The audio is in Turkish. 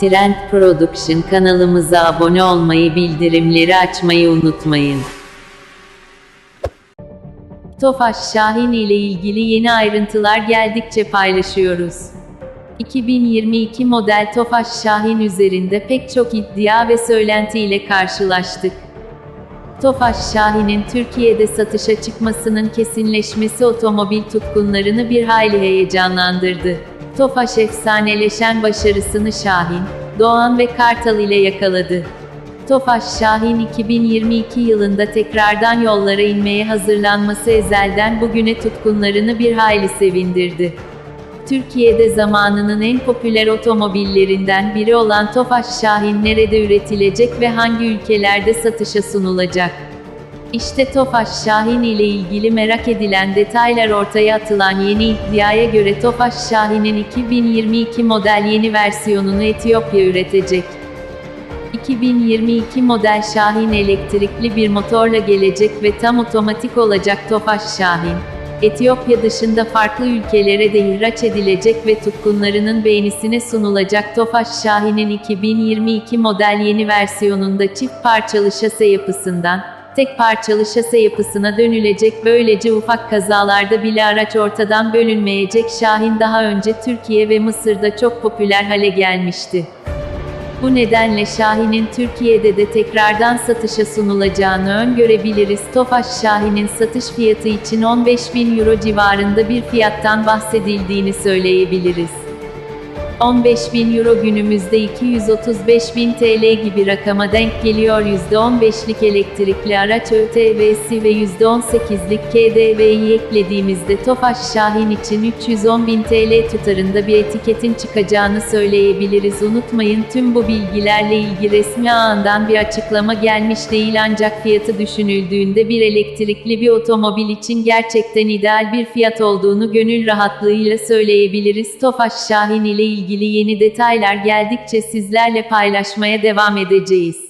Trend Production kanalımıza abone olmayı, bildirimleri açmayı unutmayın. Tofaş Şahin ile ilgili yeni ayrıntılar geldikçe paylaşıyoruz. 2022 model Tofaş Şahin üzerinde pek çok iddia ve söylenti ile karşılaştık. Tofaş Şahin'in Türkiye'de satışa çıkmasının kesinleşmesi otomobil tutkunlarını bir hayli heyecanlandırdı. Tofaş efsaneleşen başarısını Şahin, Doğan ve Kartal ile yakaladı. Tofaş Şahin 2022 yılında tekrardan yollara inmeye hazırlanması ezelden bugüne tutkunlarını bir hayli sevindirdi. Türkiye'de zamanının en popüler otomobillerinden biri olan Tofaş Şahin nerede üretilecek ve hangi ülkelerde satışa sunulacak? İşte Tofaş Şahin ile ilgili merak edilen detaylar ortaya atılan yeni iddiaya göre Tofaş Şahin'in 2022 model yeni versiyonunu Etiyopya üretecek. 2022 model Şahin elektrikli bir motorla gelecek ve tam otomatik olacak Tofaş Şahin. Etiyopya dışında farklı ülkelere de ihraç edilecek ve tutkunlarının beğenisine sunulacak Tofaş Şahin'in 2022 model yeni versiyonunda çift parçalı şase yapısından, tek parçalı şase yapısına dönülecek böylece ufak kazalarda bile araç ortadan bölünmeyecek Şahin daha önce Türkiye ve Mısır'da çok popüler hale gelmişti. Bu nedenle Şahin'in Türkiye'de de tekrardan satışa sunulacağını öngörebiliriz. Tofaş Şahin'in satış fiyatı için 15 bin euro civarında bir fiyattan bahsedildiğini söyleyebiliriz. 15 bin euro günümüzde 235 bin TL gibi rakama denk geliyor. %15'lik elektrikli araç ÖTV'si ve %18'lik KDV'yi eklediğimizde Tofaş Şahin için 310 bin TL tutarında bir etiketin çıkacağını söyleyebiliriz. Unutmayın tüm bu bilgilerle ilgili resmi ağından bir açıklama gelmiş değil ancak fiyatı düşünüldüğünde bir elektrikli bir otomobil için gerçekten ideal bir fiyat olduğunu gönül rahatlığıyla söyleyebiliriz. Tofaş Şahin ile ilgili yeni detaylar geldikçe sizlerle paylaşmaya devam edeceğiz.